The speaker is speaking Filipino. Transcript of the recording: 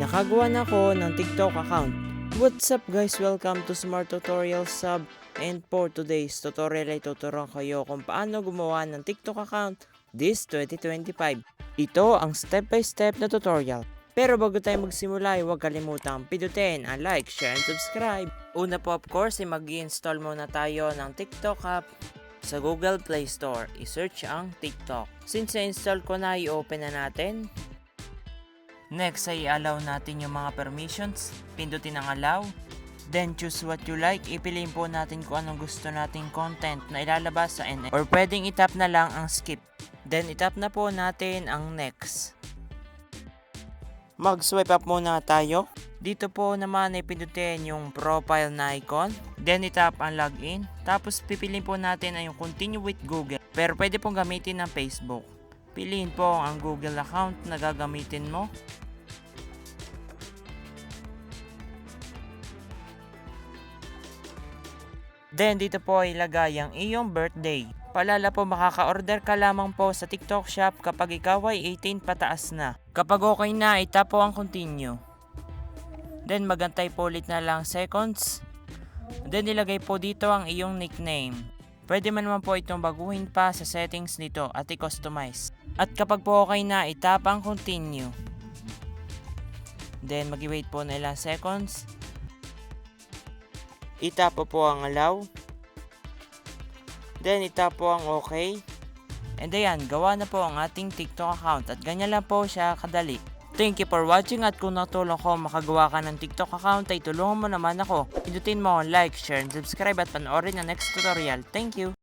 Nakagawa na ako ng TikTok account. What's up guys? Welcome to Smart Tutorial Sub. And for today's tutorial ay tuturuan kayo kung paano gumawa ng TikTok account this 2025. Ito ang step-by-step na tutorial. Pero bago tayo magsimula ay huwag kalimutang pindutin ang like, share, and subscribe. Una po of course ay mag install muna tayo ng TikTok app sa Google Play Store. I-search ang TikTok. Since na-install ko na, i-open na natin. Next ay allow natin yung mga permissions. Pindutin ang allow. Then choose what you like. Ipiliin po natin kung anong gusto nating content na ilalabas sa NF. Or pwedeng itap na lang ang skip. Then itap na po natin ang next. Mag-swipe up muna tayo. Dito po naman ay pindutin yung profile na icon. Then itap ang login. Tapos pipiliin po natin ay yung continue with Google. Pero pwede pong gamitin ng Facebook. Piliin po ang Google account na gagamitin mo. Then dito po ilagay ang iyong birthday. Palala po makaka-order ka lamang po sa TikTok shop kapag ikaw ay 18 pataas na. Kapag okay na, itap po ang continue. Then magantay po ulit na lang seconds. Then ilagay po dito ang iyong nickname. Pwede man naman po itong baguhin pa sa settings nito at i-customize. At kapag po okay na, itap ang continue. Then mag-wait po na ilang seconds. Itap po ang allow. Then itap po ang okay. And ayan, gawa na po ang ating TikTok account at ganyan lang po siya kadali. Thank you for watching at kung natulong ko makagawa ka ng TikTok account ay tulungan mo naman ako. Pindutin mo ang like, share, and subscribe at panoorin ang next tutorial. Thank you!